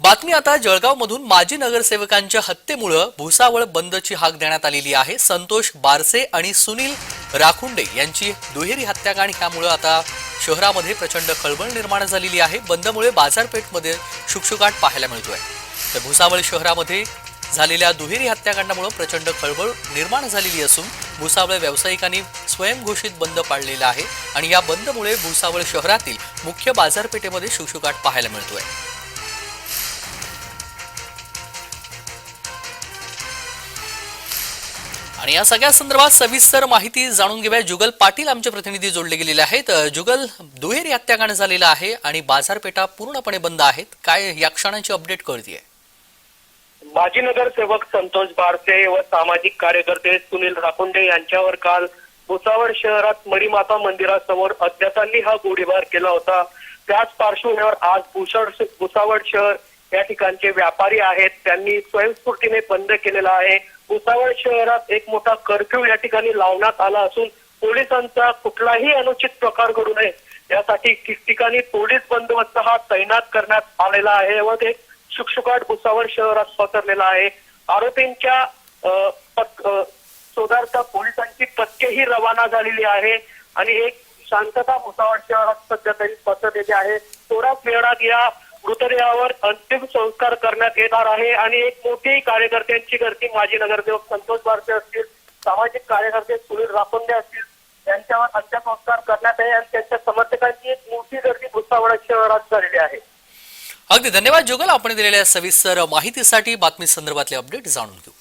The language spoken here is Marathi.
बातमी आता जळगावमधून माजी नगरसेवकांच्या हत्येमुळं भुसावळ बंदची हाक देण्यात आलेली आहे. संतोष बारसे आणि सुनील राखुंडे यांची दुहेरी हत्याकांड ह्यामुळं आता शहरामध्ये प्रचंड खळबळ निर्माण झालेली आहे. बंदमुळे बाजारपेठमध्ये शुकशुकाट पाहायला मिळतोय. तर भुसावळ शहरामध्ये झालेल्या दुहेरी हत्याकांडामुळे प्रचंड खळबळ निर्माण झालेली असून भुसावळ व्यावसायिकांनी स्वयंघोषित बंद पाडलेला आहे आणि या बंदमुळे भुसावळ शहरातील मुख्य बाजारपेठेमध्ये शुकशुकाट पाहायला मिळतोय. आणि या सगळ्या संदर्भात सविस्तर माहिती जाणून घेऊया. जुगल पाटील आमचे प्रतिनिधी जोडले गेलेले आहेत. जुगल दुहेरी हत्याकांड झालेला आहे आणि बाजारपेठा पूर्णपणे बंद आहेत. काय या क्षणाची अपडेट कळतीये? माजी नगरसेवक संतोष बारसे व सामाजिक कार्यकर्ते सुनील राखुंडे यांच्यावर काल भुसावळ शहरात मरीमाता मंदिरासमोर अज्ञातांनी हा गोळीबार केला होता. त्याच पार्श्वभूमीवर आज भुसावळ भुसावळ शहर या ठिकाणचे व्यापारी आहेत त्यांनी स्वयंस्फूर्तीने बंद केलेला आहे. भुसावळ शहरात एक मोठा कर्फ्यू या ठिकाणी लावण्यात आला असून पोलिसांचा कुठलाही अनुचित प्रकार घडू नये. यासाठी ठिकठिकाणी पोलीस बंदोबस्त हा तैनात करण्यात आलेला आहे. व ते शुकशुकाट भुसावळ शहरात पसरलेला आहे. आरोपींच्या पक- शोधार्थ पोलिसांची पथकेही रवाना झालेली आहे. आणि एक शांतता भुसावळ शहरात सध्या तरी पसरलेली आहे. थोड्याच वेळात या मृतदेहावर अंतिम संस्कार करण्यात येणार आहे आणि एक मोठी कार्यकर्त्यांची गर्दी माजी नगरसेवक संतोष बारसे असतील सामाजिक कार्यकर्ते सुनील राखुंदे असतील त्यांच्यावर अंत्यसंस्कार करण्यात आहे आणि त्यांच्या समर्थकांची एक मोठी गर्दी भुसावळ शहरात झालेली आहे. अगदी धन्यवाद जुगल. आपण दिलेल्या सविस्तर माहितीसाठी बातमी संदर्भातले अपडेट जाणून घेऊ.